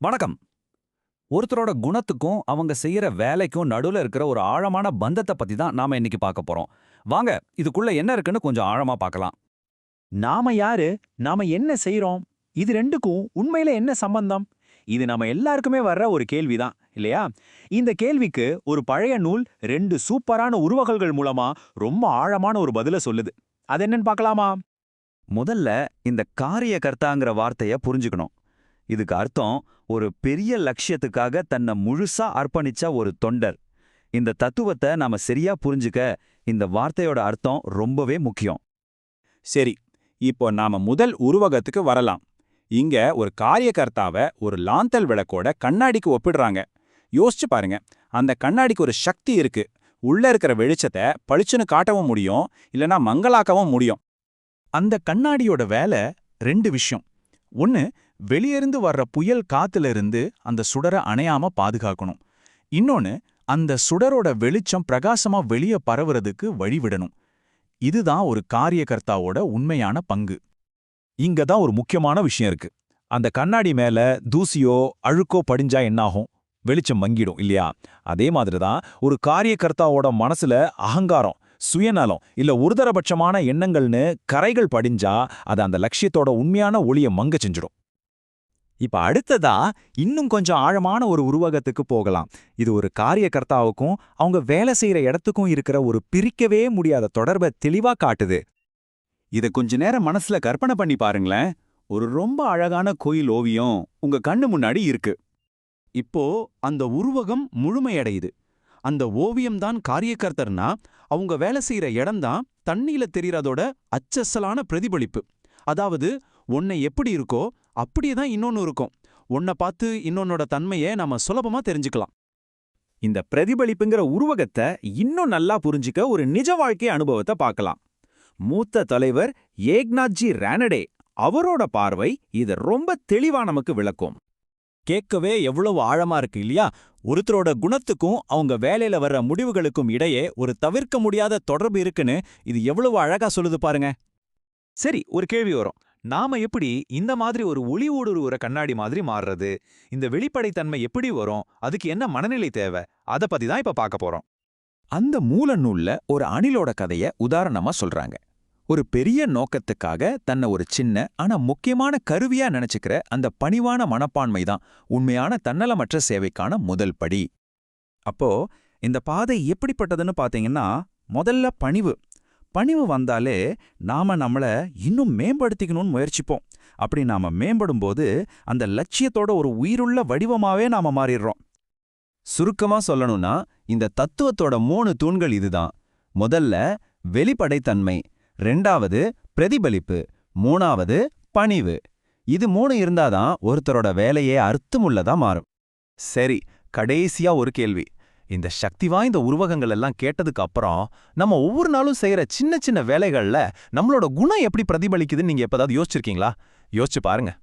வணக்கம். ஒருத்தரோட குணத்துக்கும் அவங்க செய்யற வேலைக்கும் நடுவுல இருக்கிற ஒரு ஆழமான பந்தத்தை பத்தி தான் நாம இன்னைக்கு பார்க்க போறோம். வாங்க இதுக்குள்ள என்ன இருக்குன்னு கொஞ்சம் ஆழமா பார்க்கலாம். நாம யாரு? நாம என்ன செய்றோம்? இது ரெண்டுக்கும் உண்மையில என்ன சம்பந்தம்? இது நம்ம எல்லாருக்குமே வர்ற ஒரு கேள்விதான் இல்லையா? இந்த கேள்விக்கு ஒரு பழைய நூல் ரெண்டு சூப்பரான உருவகங்கள் மூலமா ரொம்ப ஆழமான ஒரு பதில சொல்லுது. அது என்னன்னு பார்க்கலாமா? முதல்ல இந்த காரிய கர்த்தாங்கிற வார்த்தைய புரிஞ்சுக்கணும். இதுக்கு அர்த்தம் ஒரு பெரிய லட்சியத்துக்காக தன்னை முழுசா அர்ப்பணிச்ச ஒரு தொண்டர். இந்த தத்துவத்தை நாம சரியா புரிஞ்சுக்க இந்த வார்த்தையோட அர்த்தம் ரொம்பவே முக்கியம். சரி இப்போ நாம முதல் உருவகத்துக்கு வரலாம். இங்க ஒரு காரியகர்த்தாவை ஒரு லாந்தல் விளக்கோட கண்ணாடிக்கு ஒப்பிடுறாங்க. யோசிச்சு பாருங்க அந்த கண்ணாடிக்கு ஒரு சக்தி இருக்கு. உள்ள இருக்கிற வெளிச்சத்தை பளிச்சுன்னு காட்டவும் முடியும் இல்லனா மங்களாக்கவும் முடியும். அந்த கண்ணாடியோட வேலை ரெண்டு விஷயம். ஒன்னு வெளியிருந்து வர்ற புயல் காத்துல இருந்து அந்த சுடரை அணையாம பாதுகாக்கணும். இன்னொன்னு அந்த சுடரோட வெளிச்சம் பிரகாசமா வெளியே பரவுறதுக்கு வழிவிடணும் இதுதான் ஒரு காரியகர்த்தாவோட உண்மையான பங்கு. இங்க தான் ஒரு முக்கியமான விஷயம் இருக்கு. அந்த கண்ணாடி மேல தூசியோ அழுக்கோ படிஞ்சா என்னாகும்? வெளிச்சம் மங்கிடும் இல்லையா? அதே மாதிரி தான் ஒரு காரியகர்த்தாவோட மனசுல அகங்காரம் சுயநலம் இல்ல ஒருதரபட்சமான எண்ணங்கள்னு கரைகள் படிஞ்சா அது அந்த லட்சியத்தோட உண்மையான ஒளிய மங்க செஞ்சிடும். இப்ப அடுத்ததா இன்னும் கொஞ்சம் ஆழமான ஒரு உருவகத்துக்கு போகலாம். இது ஒரு காரியகர்த்தாவுக்கும் அவங்க வேலை செய்யற இடத்துக்கும் இருக்கிற ஒரு பிரிக்கவே முடியாத தொடர்பை தெளிவா காட்டுது. இத கொஞ்ச நேரம் மனசுல கற்பனை பண்ணி பாருங்களேன். ஒரு ரொம்ப அழகான கோயில் ஓவியம் உங்க கண்ணு முன்னாடி இருக்கு. இப்போ அந்த உருவகம் முழுமையடையுது. அந்த ஓவியம் தான் காரியகர்த்தர்னா அவங்க வேலை செய்யற இடம்தான் தண்ணியில தெரியறதோட அச்சசலான பிரதிபலிப்பு. அதாவது உன்னை எப்படி இருக்கோ அப்படியே தான் இன்னொன்னு இருக்கும். உன்னை பார்த்து இன்னொன்னோட தன்மையை நாம சுலபமா தெரிஞ்சுக்கலாம். இந்த பிரதிபலிப்புங்கிற உருவகத்தை இன்னும் நல்லா புரிஞ்சுக்க ஒரு நிஜ வாழ்க்கை அனுபவத்தை பார்க்கலாம். மூத்த தலைவர் ஏக்நாத்ஜி ரானடே அவரோட பார்வை இத ரொம்ப தெளிவா நமக்கு விளக்கும். கேட்கவே எவ்வளவு ஆழமா இருக்கு இல்லையா? ஒருத்தரோட குணத்துக்கும் அவங்க வேலையில வர்ற முடிவுகளுக்கும் இடையே ஒரு தவிர்க்க முடியாத தொடர்பு இருக்குன்னு இது எவ்வளவு அழகா சொல்லுது பாருங்க. சரி ஒரு கேள்வி வரும். நாம எப்படி இந்த மாதிரி ஒரு ஒளி ஊடுருவுற கண்ணாடி மாதிரி மாறுறது? இந்த வெளிப்படைத்தன்மை எப்படி வரும்? அதுக்கு என்ன மனநிலை தேவை? அத பத்தி தான் இப்ப பார்க்க போறோம். அந்த மூல நூல்ல ஒரு அணிலோட கதைய உதாரணமா சொல்றாங்க. ஒரு பெரிய நோக்கத்துக்காக தன்னை ஒரு சின்ன ஆனா முக்கியமான கருவியா நினைச்சுக்கிற அந்த பணிவான மனப்பான்மை தான் உண்மையான தன்னலமற்ற சேவைக்கான முதல் படி. அப்போ இந்த பாதை எப்படிப்பட்டதுன்னு பாத்தீங்கன்னா முதல்ல பணிவு. பணிவு வந்தாலே நாம நம்மள இன்னும் மேம்படுத்திக்கணும்னு முயற்சிப்போம். அப்படி நாம மேம்படும்போது அந்த லட்சியத்தோட ஒரு உயிருள்ள வடிவமாவே நாம மாறிடுறோம். சுருக்கமா சொல்லணும்னா இந்த தத்துவத்தோட மூணு தூண்கள் இதுதான். முதல்ல வெளிப்படைத்தன்மை. ரெண்டாவது பிரதிபலிப்பு. மூணாவது பணிவு. இது மூணு இருந்தாதான் ஒருத்தரோட வேலையே அர்த்தமுள்ளதா மாறும். சரி கடைசியா ஒரு கேள்வி. இந்த சக்தி வாய்ந்த உருவகங்கள் எல்லாம் கேட்டதுக்கு அப்புறம் நம்ம ஒவ்வொரு நாளும் செய்யற சின்ன சின்ன வேலைகள்ல நம்மளோட குணம் எப்படி பிரதிபலிக்குதுன்னு நீங்க எப்பதாவது யோசிச்சிருக்கீங்களா? யோசிச்சு பாருங்க.